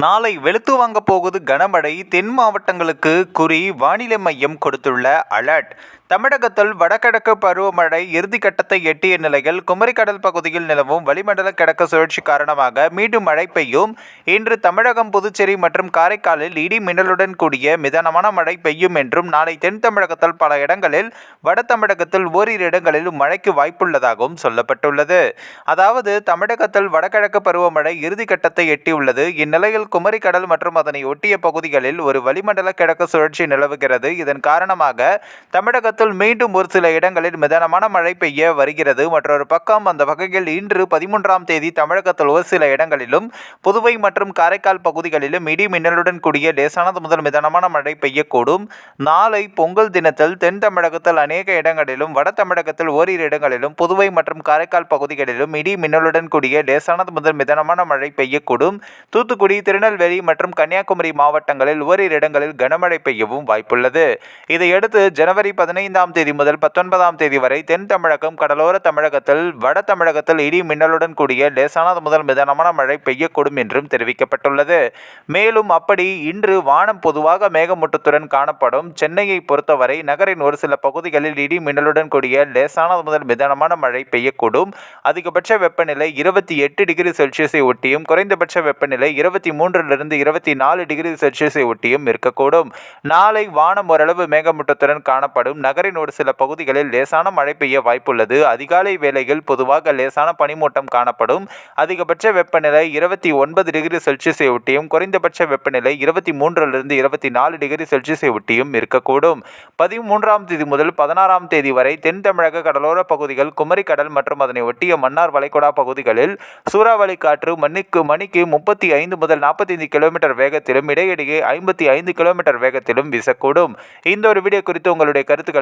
நாளை வெளுத்து வாங்க போகுது கனமழை தென் மாவட்டங்களுக்கு குறி வானிலை மையம் கொடுத்துள்ள அலர்ட். தமிழகத்தில் வடகிழக்கு பருவமழை இறுதிக்கட்டத்தை எட்டிய நிலையில் குமரிக்கடல் பகுதியில் நிலவும் வளிமண்டல கிழக்கு சுழற்சி காரணமாக மீண்டும் மழை பெய்யும். இன்று தமிழகம் புதுச்சேரி மற்றும் காரைக்காலில் இடி மின்னலுடன் கூடிய மிதனமான மழை பெய்யும் என்றும் நாளை தென் தமிழகத்தில் பல இடங்களில் வட தமிழகத்தில் ஓரிரு இடங்களிலும் மழைக்கு வாய்ப்புள்ளதாகவும் சொல்லப்பட்டுள்ளது. அதாவது தமிழகத்தில் வடகிழக்கு பருவமழை இறுதிக்கட்டத்தை எட்டியுள்ளது. இந்நிலையில் குமரிக்கடல் மற்றும் அதனை ஒட்டிய பகுதிகளில் ஒரு வளிமண்டல கிழக்கு சுழற்சி நிலவுகிறது. இதன் காரணமாக தமிழகத்தில் மீண்டும் ஒரு சில இடங்களில் மிதனமான மழை பெய்ய வருகிறது. மற்றொரு பக்கம் அந்த வகையில் இன்று பதிமூன்றாம் தேதி தமிழகத்தில் ஒரு சில இடங்களிலும் புதுவை மற்றும் காரைக்கால் பகுதிகளிலும் இடி மின்னலுடன் கூடிய லேசானது முதல் மிதனமான மழை பெய்யக்கூடும். நாளை பொங்கல் தினத்தில் தென் தமிழகத்தில் அநேக இடங்களிலும் வட தமிழகத்தில் ஓரிரு இடங்களிலும் புதுவை மற்றும் காரைக்கால் பகுதிகளிலும் இடி மின்னலுடன் கூடிய லேசானது முதல் மிதனமான மழை பெய்யக்கூடும். தூத்துக்குடி திருநெல்வேலி மற்றும் கன்னியாகுமரி மாவட்டங்களில் ஓரிரு இடங்களில் கனமழை பெய்யவும் வாய்ப்புள்ளது. இதையடுத்து ஜனவரி பதினைந்து பதினைந்தாம் தேதி முதல் பத்தொன்பதாம் தேதி வரை தென் தமிழகம் கடலோர தமிழகத்தில் வட தமிழகத்தில் இடி மின்னலுடன் கூடிய லேசானது முதல் மிதமான மழை பெய்யக்கூடும் என்றும் தெரிவிக்கப்பட்டுள்ளது. மேலும் அப்படி இன்று வானம் பொதுவாக மேகமூட்டத்துடன் காணப்படும். சென்னையை பொறுத்தவரை நகரின் ஒரு சில பகுதிகளில் இடி மின்னலுடன் கூடிய லேசானது முதல் மிதமான மழை பெய்யக்கூடும். அதிகபட்ச வெப்பநிலை இருபத்தி எட்டு டிகிரி செல்சியஸை ஒட்டியும் குறைந்தபட்ச வெப்பநிலை இருபத்தி மூன்றிலிருந்து இருபத்தி நாலு டிகிரி செல்சியஸை ஒட்டியும் இருக்கக்கூடும். நாளை வானம் ஓரளவு மேகமூட்டத்துடன் காணப்படும். நகர் நகரின் ஒரு சில பகுதிகளில் லேசான மழை பெய்ய வாய்ப்புள்ளது. அதிகாலை வேளையில் பொதுவாக லேசான பனிமூட்டம் காணப்படும். அதிகபட்ச வெப்பநிலை இருபத்தி ஒன்பது டிகிரி செல்சியஸை ஒட்டியும் குறைந்தபட்ச வெப்பநிலை இருபத்தி மூன்றிலிருந்து இருபத்தி நாலு டிகிரி செல்சியஸை ஒட்டியும் இருக்கக்கூடும். பதிமூன்றாம் தேதி முதல் பதினாறாம் தேதி வரை தென் தமிழக கடலோர பகுதிகள் குமரி கடல் மற்றும் அதனை ஒட்டிய மன்னார் வளைகுடா பகுதிகளில் சூறாவளி காற்று மணிக்கு மணிக்கு முப்பத்தி ஐந்து முதல் நாற்பத்தைந்து கிலோமீட்டர் வேகத்திலும் இடையிடையே ஐம்பத்தி ஐந்து கிலோமீட்டர் வேகத்திலும் வீசக்கூடும். இந்த ஒரு வீடியோ குறித்து உங்களுடைய கருத்துக்களை